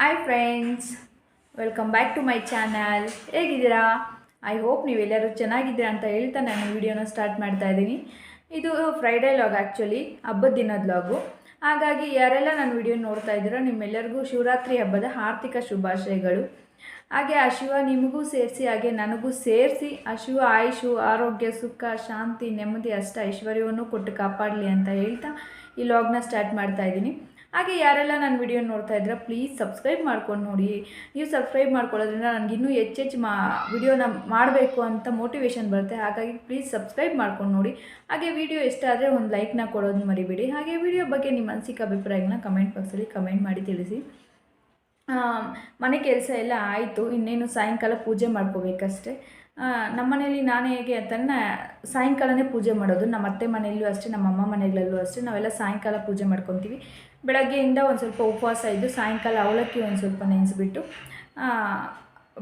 Hi friends welcome back to my channel ಹೇಗಿದ್ದೀರಾ? I hope ನೀವೆಲ್ಲರೂ ಚೆನ್ನಾಗಿದ್ದೀರಾ ಅಂತ ಹೇಳ್ತಾ ನಾನು ವಿಡಿಯೋನ ಸ್ಟಾರ್ಟ್ ಮಾಡ್ತಾ ಇದ್ದೀನಿ. ಇದು ಫ್ರೈಡೇ ಲಾಗ್ ಆ್ಯಕ್ಚುಲಿ ಹಬ್ಬದ ದಿನದ ಲಾಗು ಹಾಗಾಗಿ ಯಾರೆಲ್ಲ ನಾನು ವಿಡಿಯೋ ನೋಡ್ತಾ ಇದ್ದೀರೋ ನಿಮ್ಮೆಲ್ಲರಿಗೂ ಶಿವರಾತ್ರಿ ಹಬ್ಬದ ಆರ್ಥಿಕ ಶುಭಾಶಯಗಳು. ಹಾಗೆ ಆ ಶಿವ ನಿಮಗೂ ಸೇರಿಸಿ, ಹಾಗೆ ನನಗೂ ಸೇರಿಸಿ, ಆ ಶಿವ ಆಯುಷು, ಆರೋಗ್ಯ, ಸುಖ, ಶಾಂತಿ, ನೆಮ್ಮದಿ, ಅಷ್ಟ ಐಶ್ವರ್ಯವನ್ನು ಕೊಟ್ಟು ಕಾಪಾಡಲಿ ಅಂತ ಹೇಳ್ತಾ ಈ ಲಾಗ್ನ ಸ್ಟಾರ್ಟ್ ಮಾಡ್ತಾ ಇದ್ದೀನಿ. ಹಾಗೆ ಯಾರೆಲ್ಲ ನನ್ನ ವಿಡಿಯೋ ನೋಡ್ತಾ ಇದ್ರೆ ಪ್ಲೀಸ್ ಸಬ್ಸ್ಕ್ರೈಬ್ ಮಾಡ್ಕೊಂಡು ನೋಡಿ. ನೀವು ಸಬ್ಸ್ಕ್ರೈಬ್ ಮಾಡ್ಕೊಳ್ಳೋದ್ರಿಂದ ನನಗೆ ಇನ್ನೂ ಹೆಚ್ಚೆಚ್ಚು ಮಾ ವಿಡಿಯೋನ ಮಾಡಬೇಕು ಅಂತ ಮೋಟಿವೇಶನ್ ಬರುತ್ತೆ. ಹಾಗಾಗಿ ಪ್ಲೀಸ್ ಸಬ್ಸ್ಕ್ರೈಬ್ ಮಾಡ್ಕೊಂಡು ನೋಡಿ. ಹಾಗೆ ವಿಡಿಯೋ ಇಷ್ಟ ಆದರೆ ಒಂದು ಲೈಕ್ನ ಕೊಡೋದು ಮರಿಬೇಡಿ. ಹಾಗೆ ವಿಡಿಯೋ ಬಗ್ಗೆ ನಿಮ್ಮ ಅನಿಸಿಕೆ ಅಭಿಪ್ರಾಯಗಳನ್ನ ಕಮೆಂಟ್ ಬಾಕ್ಸಲ್ಲಿ ಕಮೆಂಟ್ ಮಾಡಿ ತಿಳಿಸಿ. ಮನೆ ಕೆಲಸ ಎಲ್ಲ ಆಯಿತು. ಇನ್ನೇನು ಸಾಯಂಕಾಲ ಪೂಜೆ ಮಾಡ್ಕೋಬೇಕಷ್ಟೆ. ನಮ್ಮ ಮನೇಲಿ ನಾನು ಹೇಗೆ ಅಂತಂದ್ರೆ ಸಾಯಂಕಾಲನೇ ಪೂಜೆ ಮಾಡೋದು. ನಮ್ಮ ಅತ್ತೆ ಮನೆಯಲ್ಲೂ ಅಷ್ಟೇ, ನಮ್ಮ ಅಮ್ಮ ಮನೆಗಳಲ್ಲೂ ಅಷ್ಟೇ. ನಾವೆಲ್ಲ ಸಾಯಂಕಾಲ ಪೂಜೆ ಮಾಡ್ಕೊತೀವಿ. ಬೆಳಗ್ಗೆಯಿಂದ ಒಂದು ಸ್ವಲ್ಪ ಉಪವಾಸ ಇದ್ದು ಸಾಯಂಕಾಲ ಅವಲಕ್ಕಿ ಒಂದು ಸ್ವಲ್ಪ ನೆನೆಸ್ಬಿಟ್ಟು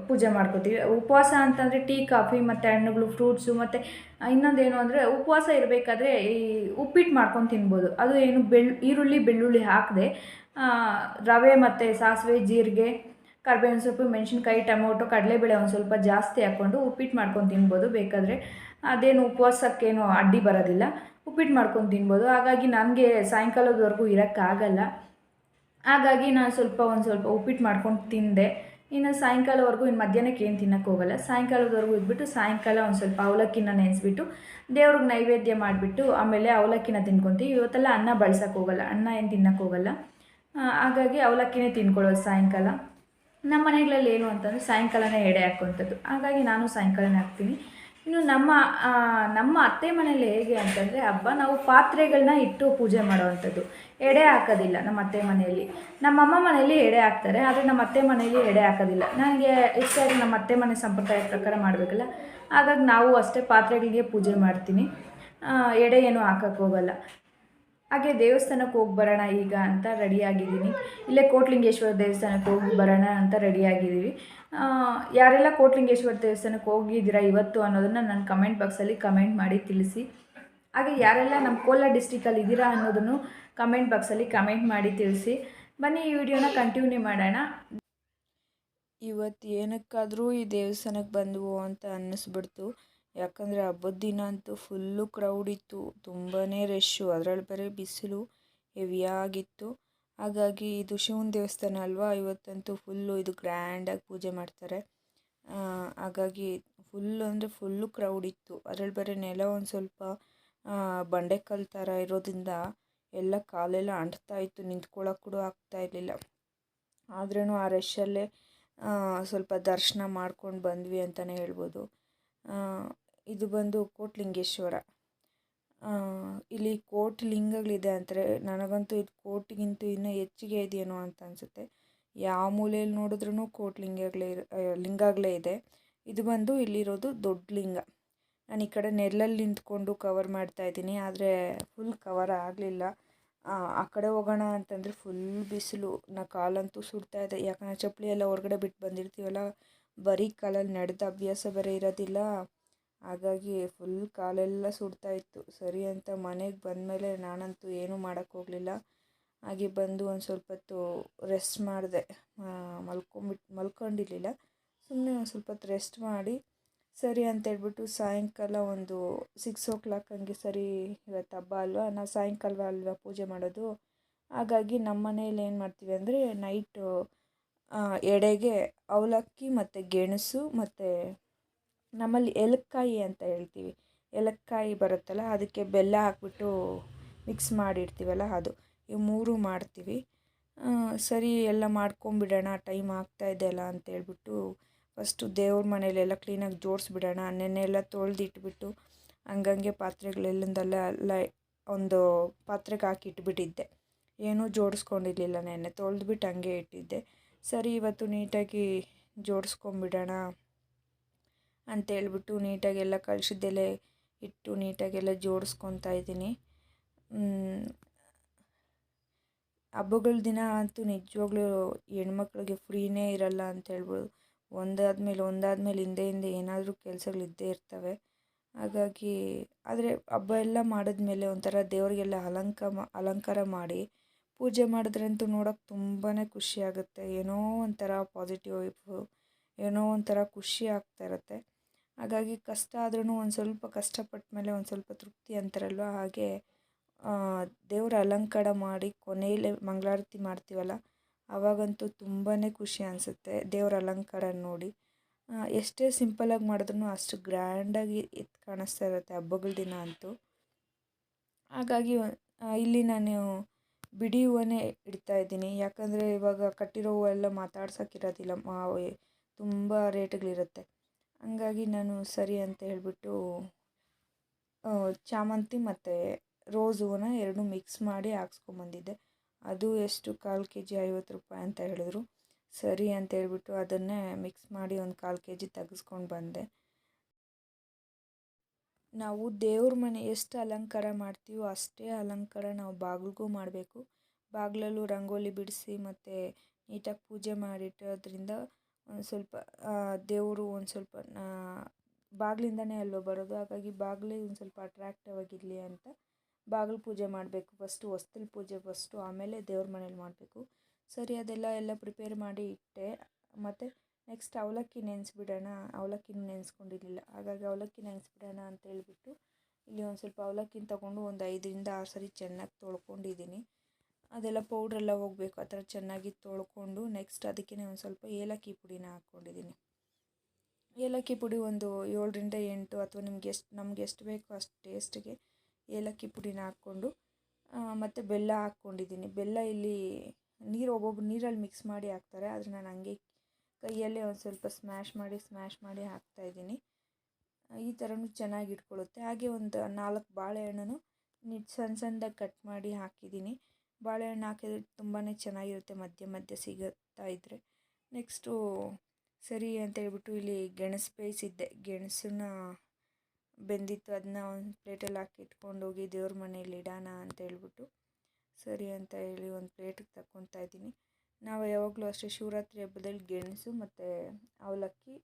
ಪೂಜೆ ಮಾಡ್ಕೋತೀವಿ. ಉಪವಾಸ ಅಂತಂದರೆ ಟೀ, ಕಾಫಿ, ಮತ್ತು ಹಣ್ಣುಗಳು ಫ್ರೂಟ್ಸು ಮತ್ತು ಇನ್ನೊಂದೇನು ಅಂದರೆ ಉಪವಾಸ ಇರಬೇಕಾದ್ರೆ ಈ ಉಪ್ಪಿಟ್ಟು ಮಾಡ್ಕೊಂಡು ತಿನ್ಬೋದು. ಅದು ಏನು ಬೆಳ್ ಈರುಳ್ಳಿ, ಬೆಳ್ಳುಳ್ಳಿ ಹಾಕದೆ ರವೆ ಮತ್ತು ಸಾಸಿವೆ, ಜೀರಿಗೆ ಕರ್ಬೇವಿನ ಸೊಪ್ಪು, ಮೆಣಸಿನ್ಕಾಯಿ, ಟೊಮೊಟೊ, ಕಡಲೆಬೇಳೆ ಒಂದು ಸ್ವಲ್ಪ ಜಾಸ್ತಿ ಹಾಕ್ಕೊಂಡು ಉಪ್ಪಿಟ್ಟು ಮಾಡ್ಕೊಂಡು ತಿನ್ಬೋದು. ಬೇಕಾದರೆ ಅದೇನು ಉಪವಾಸಕ್ಕೇನು ಅಡ್ಡಿ ಬರೋದಿಲ್ಲ. ಉಪ್ಪಿಟ್ಟು ಮಾಡ್ಕೊಂಡು ತಿನ್ಬೋದು. ಹಾಗಾಗಿ ನನಗೆ ಸಾಯಂಕಾಲದವರೆಗೂ ಇರೋಕ್ಕಾಗಲ್ಲ. ಹಾಗಾಗಿ ನಾನು ಸ್ವಲ್ಪ ಒಂದು ಸ್ವಲ್ಪ ಉಪ್ಪಿಟ್ಟು ಮಾಡ್ಕೊಂಡು ತಿಂದೆ. ಇನ್ನು ಸಾಯಂಕಾಲವರೆಗೂ, ಇನ್ನು ಮಧ್ಯಾಹ್ನಕ್ಕೆ ಏನು ತಿನ್ನಕ್ಕೆ ಹೋಗಲ್ಲ. ಸಾಯಂಕಾಲದವರೆಗೂ ಇದ್ಬಿಟ್ಟು ಸಾಯಂಕಾಲ ಒಂದು ಸ್ವಲ್ಪ ಅವಲಕ್ಕಿನ ನೆನೆಸ್ಬಿಟ್ಟು ದೇವ್ರಿಗೆ ನೈವೇದ್ಯ ಮಾಡಿಬಿಟ್ಟು ಆಮೇಲೆ ಅವಲಕ್ಕಿನ ತಿನ್ಕೊತೀವಿ. ಇವತ್ತೆಲ್ಲ ಅನ್ನ ಬಳಸೋಕ್ಕೋಗಲ್ಲ ಅನ್ನ ಏನು ತಿನ್ನೋಕ್ಕೋಗಲ್ಲ ಹಾಗಾಗಿ ಅವಲಕ್ಕಿನೇ ತಿನ್ಕೊಳ್ಳೋದು ಸಾಯಂಕಾಲ. ನಮ್ಮ ಮನೆಗಳಲ್ಲಿ ಏನು ಅಂತಂದರೆ ಸಾಯಂಕಾಲನೇ ಎಡೆ ಹಾಕುವಂಥದ್ದು. ಹಾಗಾಗಿ ನಾನು ಸಾಯಂಕಾಲನೇ ಹಾಕ್ತೀನಿ. ಇನ್ನು ನಮ್ಮ ನಮ್ಮ ಅತ್ತೆ ಮನೇಲಿ ಹೇಗೆ ಅಂತಂದರೆ, ಹಬ್ಬ ನಾವು ಪಾತ್ರೆಗಳನ್ನ ಇಟ್ಟು ಪೂಜೆ ಮಾಡುವಂಥದ್ದು. ಎಡೆ ಹಾಕೋದಿಲ್ಲ ನಮ್ಮ ಅತ್ತೆ ಮನೆಯಲ್ಲಿ. ನಮ್ಮ ಅಮ್ಮ ಮನೆಯಲ್ಲಿ ಎಡೆ ಹಾಕ್ತಾರೆ, ಆದರೆ ನಮ್ಮ ಅತ್ತೆ ಮನೆಯಲ್ಲಿ ಎಡೆ ಹಾಕೋದಿಲ್ಲ. ನನಗೆ ಹೆಚ್ಚಾಗಿ ನಮ್ಮ ಅತ್ತೆ ಮನೆ ಸಂಪ್ರದಾಯ ಪ್ರಕಾರ ಮಾಡಬೇಕಲ್ಲ. ಹಾಗಾಗಿ ನಾವು ಅಷ್ಟೇ ಪಾತ್ರೆಗಳಿಗೆ ಪೂಜೆ ಮಾಡ್ತೀನಿ. ಎಡೆ ಏನು ಹಾಕಕ್ಕೆ ಹೋಗಲ್ಲ. ಹಾಗೆ ದೇವಸ್ಥಾನಕ್ಕೆ ಹೋಗಿ ಬರೋಣ ಈಗ ಅಂತ ರೆಡಿಯಾಗಿದ್ದೀನಿ. ಇಲ್ಲೇ ಕೋಟ್ಲಿಂಗೇಶ್ವರ ದೇವಸ್ಥಾನಕ್ಕೆ ಹೋಗಿ ಬರೋಣ ಅಂತ ರೆಡಿಯಾಗಿದ್ದೀವಿ. ಯಾರೆಲ್ಲ ಕೋಟ್ಲಿಂಗೇಶ್ವರ ದೇವಸ್ಥಾನಕ್ಕೆ ಹೋಗಿದ್ದೀರಾ ಇವತ್ತು ಅನ್ನೋದನ್ನು ನಾನು ಕಮೆಂಟ್ ಬಾಕ್ಸಲ್ಲಿ ಕಮೆಂಟ್ ಮಾಡಿ ತಿಳಿಸಿ. ಹಾಗೆ ಯಾರೆಲ್ಲ ನಮ್ಮ ಕೋಲಾರ ಡಿಸ್ಟಿಕಲ್ಲಿ ಇದ್ದೀರಾ ಅನ್ನೋದನ್ನು ಕಮೆಂಟ್ ಬಾಕ್ಸಲ್ಲಿ ಕಮೆಂಟ್ ಮಾಡಿ ತಿಳಿಸಿ. ಬನ್ನಿ ಈ ವಿಡಿಯೋನ ಕಂಟಿನ್ಯೂ ಮಾಡೋಣ. ಇವತ್ತು ಏನಕ್ಕಾದರೂ ಈ ದೇವಸ್ಥಾನಕ್ಕೆ ಬಂದವು ಅಂತ ಅನ್ನಿಸ್ಬಿಡ್ತು. ಯಾಕಂದರೆ ಹಬ್ಬದ ದಿನ ಅಂತೂ ಫುಲ್ಲು ಕ್ರೌಡ್ ಇತ್ತು ತುಂಬಾ ರಶ್ಶು ಅದರಲ್ಲಿ ಬೇರೆ ಬಿಸಿಲು ಹೆವಿಯಾಗಿತ್ತು ಹಾಗಾಗಿ ಇದು ಶಿವನ ದೇವಸ್ಥಾನ ಅಲ್ವಾ? ಇವತ್ತಂತೂ ಫುಲ್ಲು ಇದು ಗ್ರ್ಯಾಂಡಾಗಿ ಪೂಜೆ ಮಾಡ್ತಾರೆ. ಹಾಗಾಗಿ ಫುಲ್ ಅಂದರೆ ಫುಲ್ಲು ಕ್ರೌಡ್ ಇತ್ತು. ಅದರಲ್ಲಿ ಬೇರೆ ನೆಲ ಒಂದು ಸ್ವಲ್ಪ ಬಂಡೆಕಲ್ಲು ಥರ ಇರೋದ್ರಿಂದ ಎಲ್ಲ ಕಾಲೆಲ್ಲ ಅಂಟ್ತಾ ಇತ್ತು. ನಿಂತ್ಕೊಳ್ಳೋಕೆ ಕೂಡ ಆಗ್ತಾ ಇರಲಿಲ್ಲ. ಆದ್ರೂ ಆ ರಶ್ಶಲ್ಲೇ ಸ್ವಲ್ಪ ದರ್ಶನ ಮಾಡ್ಕೊಂಡು ಬಂದ್ವಿ ಅಂತಲೇ ಹೇಳ್ಬೋದು. ಇದು ಬಂದು ಕೋಟ್ಲಿಂಗೇಶ್ವರ. ಇಲ್ಲಿ ಕೋಟಿ ಲಿಂಗಗಳಿದೆ ಅಂತಾರೆ ನನಗಂತೂ ಇದು ಕೋಟಿಗಿಂತೂ ಇನ್ನೂ ಹೆಚ್ಚಿಗೆ ಇದೆಯೇನೋ ಅಂತ ಅನಿಸುತ್ತೆ. ಯಾವ ಮೂಲೆಯಲ್ಲಿ ನೋಡಿದ್ರೂ ಕೋಟಿ ಲಿಂಗಗಳೇ ಲಿಂಗಗಳೇ ಇದೆ. ಇದು ಬಂದು ಇಲ್ಲಿರೋದು ದೊಡ್ಡ ಲಿಂಗ. ನಾನು ಈ ಕಡೆ ನೆರಳಲ್ಲಿ ನಿಂತ್ಕೊಂಡು ಕವರ್ ಮಾಡ್ತಾ ಇದ್ದೀನಿ, ಆದರೆ ಫುಲ್ ಕವರ್ ಆಗಲಿಲ್ಲ. ಆ ಕಡೆ ಹೋಗೋಣ ಅಂತಂದರೆ ಫುಲ್ ಬಿಸಿಲು. ನಾ ಕಾಲಂತೂ ಸುಡ್ತಾ ಇದೆ. ಯಾಕಂದರೆ ಚಪ್ಪಲಿ ಎಲ್ಲ ಹೊರಗಡೆ ಬಿಟ್ಟು ಬಂದಿರ್ತೀವಲ್ಲ ಬರೀ ಕಾಲಲ್ಲಿ ನಡೆದ ಅಭ್ಯಾಸ ಬೇರೆ ಇರೋದಿಲ್ಲ. ಹಾಗಾಗಿ ಫುಲ್ ಕಾಲೆಲ್ಲ ಸುಡ್ತಾ ಇತ್ತು. ಸರಿ ಅಂತ ಮನೆಗೆ ಬಂದಮೇಲೆ ನಾನಂತೂ ಏನೂ ಮಾಡೋಕ್ಕೋಗಲಿಲ್ಲ ಹಾಗೆ ಬಂದು ಒಂದು ಸ್ವಲ್ಪ ಹೊತ್ತು ರೆಸ್ಟ್ ಮಾಡಿದೆ ಮಲ್ಕೊಂಬಿಟ್ಟು ಮಲ್ಕೊಂಡಿರಲಿಲ್ಲ. ಸುಮ್ಮನೆ ಒಂದು ಸ್ವಲ್ಪ ಹೊತ್ತು ರೆಸ್ಟ್ ಮಾಡಿ ಸರಿ ಅಂತ ಹೇಳ್ಬಿಟ್ಟು ಸಾಯಂಕಾಲ ಒಂದು ಸಿಕ್ಸ್ ಓ ಕ್ಲಾಕ್ ಹಂಗೆ ಸರಿ ಇವತ್ತು ಹಬ್ಬ ಅಲ್ವಾ? ನಾವು ಸಾಯಂಕಾಲ ಅಲ್ವಾ ಪೂಜೆ ಮಾಡೋದು? ಹಾಗಾಗಿ ನಮ್ಮ ಮನೇಲಿ ಏನು ಮಾಡ್ತೀವಿ ಅಂದರೆ ನೈಟು ಎಡೆಗೆ ಅವಲಕ್ಕಿ ಮತ್ತು ಗೆಣಸು ಮತ್ತು ನಮ್ಮಲ್ಲಿ ಎಲಕ್ಕಾಯಿ ಅಂತ ಹೇಳ್ತೀವಿ. ಎಲಕ್ಕಾಯಿ ಬರುತ್ತಲ್ಲ, ಅದಕ್ಕೆ ಬೆಲ್ಲ ಹಾಕ್ಬಿಟ್ಟು ಮಿಕ್ಸ್ ಮಾಡಿರ್ತೀವಲ್ಲ, ಅದು. ಈ ಮೂರು ಮಾಡ್ತೀವಿ. ಸರಿ, ಎಲ್ಲ ಮಾಡ್ಕೊಂಬಿಡೋಣ ಟೈಮ್ ಆಗ್ತಾಯಿದೆ ಅಲ್ಲ ಅಂತೇಳ್ಬಿಟ್ಟು ಫಸ್ಟು ದೇವ್ರ ಮನೇಲೆಲ್ಲ ಕ್ಲೀನಾಗಿ ಜೋಡಿಸ್ಬಿಡೋಣ. ನೆನ್ನೆ ಎಲ್ಲ ತೊಳೆದಿಟ್ಬಿಟ್ಟು ಹಂಗಂಗೆ ಪಾತ್ರೆಗಳೆಲ್ಲಂದಲ್ಲ ಎಲ್ಲ ಒಂದು ಪಾತ್ರೆಗೆ ಹಾಕಿ ಇಟ್ಬಿಟ್ಟಿದ್ದೆ ಏನೂ ಜೋಡಿಸ್ಕೊಂಡಿರಲಿಲ್ಲ ನೆನ್ನೆ. ತೊಳೆದ್ಬಿಟ್ಟು ಹಂಗೆ ಇಟ್ಟಿದ್ದೆ. ಸರಿ, ಇವತ್ತು ನೀಟಾಗಿ ಜೋಡಿಸ್ಕೊಂಬಿಡೋಣ ಅಂತೇಳ್ಬಿಟ್ಟು ನೀಟಾಗೆಲ್ಲ ಕಳ್ಸಿದ್ದೆಲೆ ಇಟ್ಟು ನೀಟಾಗೆಲ್ಲ ಜೋಡಿಸ್ಕೊತಾ ಇದ್ದೀನಿ. ಹಬ್ಬಗಳ ದಿನ ಅಂತೂ ನಿಜವಾಗ್ಲೂ ಹೆಣ್ಮಕ್ಳಿಗೆ ಫ್ರೀನೇ ಇರಲ್ಲ ಅಂತ ಹೇಳ್ಬೋದು ಒಂದಾದ್ಮೇಲೆ ಒಂದಾದ್ಮೇಲೆ ಹಿಂದೆ ಹಿಂದೆ ಏನಾದರೂ ಕೆಲಸಗಳು ಇದ್ದೇ ಇರ್ತವೆ. ಹಾಗಾಗಿ, ಆದರೆ ಹಬ್ಬ ಎಲ್ಲ ಮಾಡಿದ್ಮೇಲೆ ಒಂಥರ ದೇವರಿಗೆಲ್ಲ ಅಲಂಕ ಅಲಂಕಾರ ಮಾಡಿ ಪೂಜೆ ಮಾಡಿದ್ರಂತೂ ನೋಡೋಕೆ ತುಂಬಾ ಖುಷಿ ಆಗುತ್ತೆ. ಏನೋ ಒಂಥರ ಪಾಸಿಟಿವ್ ವೈಬು ಏನೋ ಒಂಥರ ಖುಷಿ ಆಗ್ತಾ ಇರುತ್ತೆ. ಹಾಗಾಗಿ ಕಷ್ಟ ಆದ್ರೂ ಒಂದು ಸ್ವಲ್ಪ ಕಷ್ಟಪಟ್ಟ ಮೇಲೆ ಒಂದು ಸ್ವಲ್ಪ ತೃಪ್ತಿ ಅಂತಾರಲ್ವ? ಹಾಗೆ ದೇವ್ರ ಅಲಂಕಾರ ಮಾಡಿ ಕೊನೆಯಲ್ಲೇ ಮಂಗಳಾರತಿ ಮಾಡ್ತೀವಲ್ಲ ಆವಾಗಂತೂ ತುಂಬಾ ಖುಷಿ ಅನಿಸುತ್ತೆ ದೇವ್ರ ಅಲಂಕಾರ ನೋಡಿ. ಎಷ್ಟೇ ಸಿಂಪಲಾಗಿ ಮಾಡಿದ್ರೂ ಅಷ್ಟು ಗ್ರ್ಯಾಂಡಾಗಿ ಎದ್ದು ಕಾಣಿಸ್ತಾ ಇರುತ್ತೆ ಹಬ್ಬಗಳ ದಿನ ಅಂತೂ. ಹಾಗಾಗಿ ಇಲ್ಲಿ ನಾನು ಬಿಡಿ ಹೂವನ್ನೇ ಇಡ್ತಾ ಇದ್ದೀನಿ. ಯಾಕಂದರೆ ಇವಾಗ ಕಟ್ಟಿರೋ ಹೂವೆಲ್ಲ ಮಾತಾಡ್ಸೋಕ್ಕಿರೋದಿಲ್ಲ ತುಂಬ ರೇಟ್ಗಳಿರುತ್ತೆ. ಹಂಗಾಗಿ ನಾನು ಸರಿ ಅಂತ ಹೇಳಿಬಿಟ್ಟು ಚಾಮಂತಿ ಮತ್ತು ರೋಸ್ ಹೂವನ್ನ ಎರಡೂ ಮಿಕ್ಸ್ ಮಾಡಿ ಹಾಕ್ಸ್ಕೊಂಬಂದಿದ್ದೆ ಅದು ಎಷ್ಟು? ಕಾಲು ಕೆ ಜಿ ಐವತ್ತು ರೂಪಾಯಿ ಅಂತ ಹೇಳಿದ್ರು. ಸರಿ ಅಂತ ಹೇಳಿಬಿಟ್ಟು ಅದನ್ನೇ ಮಿಕ್ಸ್ ಮಾಡಿ ಒಂದು ಕಾಲು ಕೆ ಜಿ ತೆಗೆಸ್ಕೊಂಡು ಬಂದೆ. ನಾವು ದೇವ್ರ ಮನೆ ಎಷ್ಟು ಅಲಂಕಾರ ಮಾಡ್ತೀವೋ ಅಷ್ಟೇ ಅಲಂಕಾರ ನಾವು ಬಾಗಿಲಿಗೂ ಮಾಡಬೇಕು. ಬಾಗಿಲಲ್ಲೂ ರಂಗೋಲಿ ಬಿಡಿಸಿ ಮತ್ತು ನೀಟಾಗಿ ಪೂಜೆ ಮಾಡಿಟ್ಟೋದ್ರಿಂದ ಒಂದು ಸ್ವಲ್ಪ ದೇವರು ಒಂದು ಸ್ವಲ್ಪ ಬಾಗಿಲಿಂದನೇ ಅಲ್ವಾ ಬರೋದು. ಹಾಗಾಗಿ ಬಾಗಿಲೇ ಒಂದು ಸ್ವಲ್ಪ ಅಟ್ರಾಕ್ಟಿವ್ ಆಗಿರಲಿ ಅಂತ ಬಾಗಿಲು ಪೂಜೆ ಮಾಡಬೇಕು. ಫಸ್ಟು ಹೊಸ್ತಿಲ್ ಪೂಜೆ ಫಸ್ಟು ಆಮೇಲೆ ದೇವ್ರ ಮನೇಲಿ ಮಾಡಬೇಕು. ಸರಿ, ಅದೆಲ್ಲ ಎಲ್ಲ ಪ್ರಿಪೇರ್ ಮಾಡಿ ಇಟ್ಟೆ. ಮತ್ತು ನೆಕ್ಸ್ಟ್ ಅವಲಕ್ಕಿ ನೆನೆಸ್ಬಿಡೋಣ. ಅವಲಕ್ಕಿನೂ ನೆನೆಸ್ಕೊಂಡಿರಲಿಲ್ಲ. ಹಾಗಾಗಿ ಅವಲಕ್ಕಿ ನೆನೆಸ್ಬಿಡೋಣ ಅಂತ ಹೇಳಿಬಿಟ್ಟು ಇಲ್ಲಿ ಒಂದು ಸ್ವಲ್ಪ ಅವಲಕ್ಕಿನ ತೊಗೊಂಡು ಒಂದು ಐದರಿಂದ ಆರು ಸರಿ ಚೆನ್ನಾಗಿ ತೊಳ್ಕೊಂಡಿದ್ದೀನಿ. ಅದೆಲ್ಲ ಪೌಡ್ರೆಲ್ಲ ಹೋಗಬೇಕು. ಆ ಥರ ಚೆನ್ನಾಗಿ ತೊಳ್ಕೊಂಡು ನೆಕ್ಸ್ಟ್ ಅದಕ್ಕೆ ಒಂದು ಸ್ವಲ್ಪ ಏಲಕ್ಕಿ ಪುಡಿನ ಹಾಕ್ಕೊಂಡಿದ್ದೀನಿ. ಏಲಕ್ಕಿ ಪುಡಿ ಒಂದು ಏಳರಿಂದ ಎಂಟು ಅಥವಾ ನಿಮ್ಗೆ ಎಷ್ಟು, ನಮ್ಗೆ ಎಷ್ಟು ಬೇಕೋ ಅಷ್ಟು ಟೇಸ್ಟಿಗೆ ಏಲಕ್ಕಿ ಪುಡಿನ ಹಾಕ್ಕೊಂಡು ಮತ್ತು ಬೆಲ್ಲ ಹಾಕ್ಕೊಂಡಿದ್ದೀನಿ. ಬೆಲ್ಲ ಇಲ್ಲಿ ನೀರು ಒಬ್ಬೊಬ್ರು ನೀರಲ್ಲಿ ಮಿಕ್ಸ್ ಮಾಡಿ ಹಾಕ್ತಾರೆ. ಆದರೆ ನಾನು ಹಂಗೆ ಕೈಯಲ್ಲೇ ಒಂದು ಸ್ವಲ್ಪ ಸ್ಮ್ಯಾಶ್ ಮಾಡಿ ಸ್ಮ್ಯಾಶ್ ಮಾಡಿ ಹಾಕ್ತಾಯಿದ್ದೀನಿ ಈ ಥರನೂ ಚೆನ್ನಾಗಿ ಇಟ್ಕೊಳ್ಳುತ್ತೆ. ಹಾಗೆ ಒಂದು ನಾಲ್ಕು ಬಾಳೆಹಣ್ಣು ಸಣ್ಣ ಸಣ್ಣದಾಗಿ ಕಟ್ ಮಾಡಿ ಹಾಕಿದ್ದೀನಿ. ಬಾಳೆಹಣ್ಣು ಹಾಕಿದ್ರೆ ತುಂಬಾ ಚೆನ್ನಾಗಿರುತ್ತೆ ಮಧ್ಯೆ ಮಧ್ಯೆ ಸಿಗುತ್ತಾ ಇದ್ದರೆ ನೆಕ್ಸ್ಟು ಸರಿ ಅಂತ ಹೇಳ್ಬಿಟ್ಟು ಇಲ್ಲಿ ಗೆಣಸು ಬೇಯಿಸಿದ್ದೆ. ಗೆಣಸನ್ನ ಬೆಂದಿತ್ತು. ಅದನ್ನ ಒಂದು ಪ್ಲೇಟಲ್ಲಿ ಹಾಕಿ ಇಟ್ಕೊಂಡು ಹೋಗಿ ದೇವ್ರ ಮನೇಲಿ ಇಡೋಣ ಅಂತ ಹೇಳ್ಬಿಟ್ಟು ಸರಿ ಅಂತ ಹೇಳಿ ಒಂದು ಪ್ಲೇಟಿಗೆ ತಗೊತಾ ಇದ್ದೀನಿ. ನಾವು ಯಾವಾಗಲೂ ಅಷ್ಟೇ ಶಿವರಾತ್ರಿ ಹಬ್ಬದಲ್ಲಿ ಗೆಣಸು ಮತ್ತು ಅವಲಕ್ಕಿ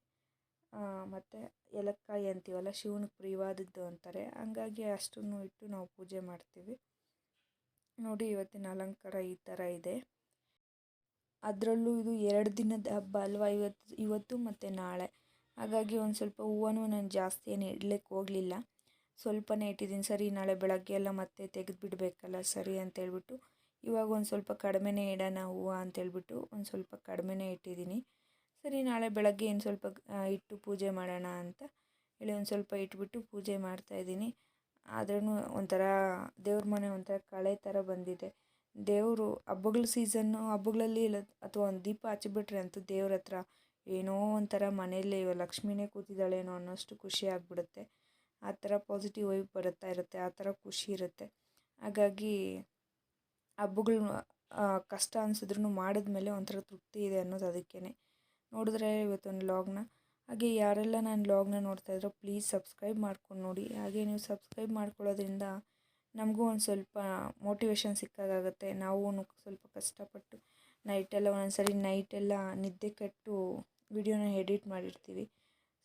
ಮತ್ತು ಏಲಕ್ಕಾಯಿ ಅಂತೀವಲ್ಲ ಶಿವನಿಗೆ ಪ್ರಿಯವಾದದ್ದು ಅಂತಾರೆ. ಹಂಗಾಗಿ ಅಷ್ಟನ್ನು ಇಟ್ಟು ನಾವು ಪೂಜೆ ಮಾಡ್ತೀವಿ. ನೋಡಿ ಇವತ್ತಿನ ಅಲಂಕಾರ ಈ ಥರ ಇದೆ. ಅದರಲ್ಲೂ ಇದು ಎರಡು ದಿನದ ಹಬ್ಬ ಅಲ್ವಾ ಇವತ್ತು ಇವತ್ತು ಮತ್ತು ನಾಳೆ. ಹಾಗಾಗಿ ಒಂದು ಸ್ವಲ್ಪ ಹೂವನ್ನು ನಾನು ಜಾಸ್ತಿ ಏನು ಇಡ್ಲಿಕ್ಕೆ ಹೋಗಲಿಲ್ಲ. ಸ್ವಲ್ಪನೇ ಇಟ್ಟಿದ್ದೀನಿ. ಸರಿ, ನಾಳೆ ಬೆಳಗ್ಗೆ ಎಲ್ಲ ಮತ್ತೆ ತೆಗೆದು ಬಿಡಬೇಕಲ್ಲ ಸರಿ ಅಂತೇಳ್ಬಿಟ್ಟು ಇವಾಗ ಒಂದು ಸ್ವಲ್ಪ ಕಡಿಮೆನೇ ಇಡೋಣ ಹೂವು ಅಂತೇಳ್ಬಿಟ್ಟು ಒಂದು ಸ್ವಲ್ಪ ಕಡಿಮೆನೇ ಇಟ್ಟಿದ್ದೀನಿ. ಸರಿ, ನಾಳೆ ಬೆಳಗ್ಗೆ ಇನ್ನು ಸ್ವಲ್ಪ ಇಟ್ಟು ಪೂಜೆ ಮಾಡೋಣ ಅಂತ ಹೇಳಿ ಒಂದು ಸ್ವಲ್ಪ ಇಟ್ಬಿಟ್ಟು ಪೂಜೆ ಮಾಡ್ತಾಯಿದ್ದೀನಿ ಆದ್ರೂ ಒಂಥರ ದೇವ್ರ ಮನೆ ಒಂಥರ ಕಳೆ ಥರ ಬಂದಿದೆ. ದೇವರು ಹಬ್ಬಗಳ ಸೀಸನ್ನು ಹಬ್ಬಗಳಲ್ಲಿ ಇಲ್ಲ, ಅಥವಾ ಒಂದು ದೀಪ ಹಚ್ಚಿಬಿಟ್ರೆ ಅಂತೂ ದೇವ್ರ ಹತ್ರ ಏನೋ ಒಂಥರ ಮನೆಯಲ್ಲೇ ಲಕ್ಷ್ಮಿನೇ ಕೂತಿದ್ದಾಳೇನೋ ಅನ್ನೋಷ್ಟು ಖುಷಿ ಆಗಿಬಿಡುತ್ತೆ. ಆ ಥರ ಪಾಸಿಟಿವ್ ವೈಬ್ ಬರುತ್ತಾ ಇರುತ್ತೆ, ಆ ಥರ ಖುಷಿ ಇರುತ್ತೆ. ಹಾಗಾಗಿ ಹಬ್ಬಗಳು ಕಷ್ಟ ಅನಿಸಿದ್ರೂ ಮಾಡಿದ್ಮೇಲೆ ಒಂಥರ ತೃಪ್ತಿ ಇದೆ ಅನ್ನೋದು ಅದಕ್ಕೇ ನೋಡಿದ್ರೆ ಇವತ್ತೊಂದು ಲಾಗ್ನ. ಹಾಗೆ ಯಾರೆಲ್ಲ ನಾನು ಲಾಗ್ನ ನೋಡ್ತಾ ಇದ್ರೋ ಪ್ಲೀಸ್ ಸಬ್ಸ್ಕ್ರೈಬ್ ಮಾಡ್ಕೊಂಡು ನೋಡಿ. ಹಾಗೆ ನೀವು ಸಬ್ಸ್ಕ್ರೈಬ್ ಮಾಡ್ಕೊಳ್ಳೋದ್ರಿಂದ ನಮಗೂ ಒಂದು ಸ್ವಲ್ಪ ಮೋಟಿವೇಶನ್ ಸಿಕ್ಕಾಗುತ್ತೆ ನಾವು ಸ್ವಲ್ಪ ಕಷ್ಟಪಟ್ಟು ನೈಟೆಲ್ಲ ಒಂದೊಂದ್ಸರಿ ನೈಟೆಲ್ಲ ನಿದ್ದೆ ಕಟ್ಟು ವಿಡಿಯೋನ ಎಡಿಟ್ ಮಾಡಿರ್ತೀವಿ.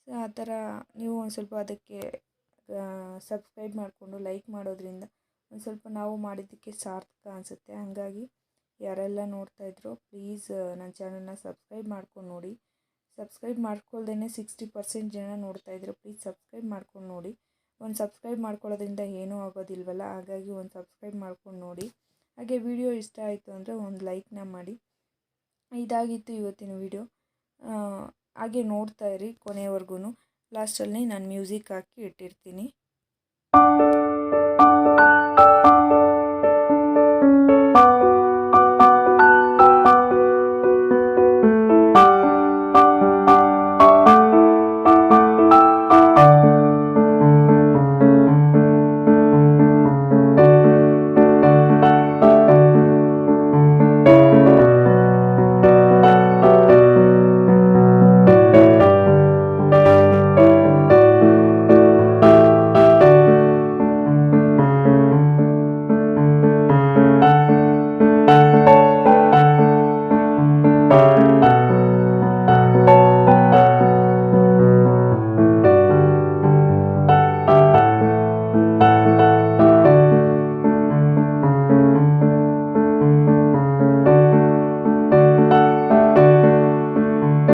ಸೊ, ಆ ಥರ ನೀವು ಒಂದು ಸ್ವಲ್ಪ ಅದಕ್ಕೆ ಸಬ್ಸ್ಕ್ರೈಬ್ ಮಾಡಿಕೊಂಡು ಲೈಕ್ ಮಾಡೋದ್ರಿಂದ ಒಂದು ಸ್ವಲ್ಪ ನಾವು ಮಾಡಿದ್ದಕ್ಕೆ ಸಾರ್ಥಕ ಅನಿಸುತ್ತೆ. ಹಾಗಾಗಿ ಯಾರೆಲ್ಲ ನೋಡ್ತಾ ಇದ್ರೋ ಪ್ಲೀಸ್ ನನ್ನ ಚಾನಲ್ನ ಸಬ್ಸ್ಕ್ರೈಬ್ ಮಾಡ್ಕೊಂಡು ನೋಡಿ. ಸಬ್ಸ್ಕ್ರೈಬ್ ಮಾಡ್ಕೊಳ್ದೇ ಸಿಕ್ಸ್ಟಿ ಪರ್ಸೆಂಟ್ ಜನ ನೋಡ್ತಾ ಇದ್ರು. ಪ್ಲೀಸ್ ಸಬ್ಸ್ಕ್ರೈಬ್ ಮಾಡ್ಕೊಂಡು ನೋಡಿ. ಒಂದು ಸಬ್ಸ್ಕ್ರೈಬ್ ಮಾಡ್ಕೊಳ್ಳೋದ್ರಿಂದ ಏನೂ ಆಗೋದಿಲ್ವಲ್ಲ? ಹಾಗಾಗಿ ಒಂದು ಸಬ್ಸ್ಕ್ರೈಬ್ ಮಾಡ್ಕೊಂಡು ನೋಡಿ. ಹಾಗೆ ವಿಡಿಯೋ ಇಷ್ಟ ಆಯಿತು ಅಂದರೆ ಒಂದು ಲೈಕ್ನ ಮಾಡಿ. ಇದಾಗಿತ್ತು ಇವತ್ತಿನ ವಿಡಿಯೋ ಹಾಗೆ ನೋಡ್ತಾ ಇರಿ ಕೊನೆಯವರೆಗೂ ಲಾಸ್ಟಲ್ಲಿ ನಾನು ಮ್ಯೂಸಿಕ್ ಹಾಕಿ ಇಟ್ಟಿರ್ತೀನಿ.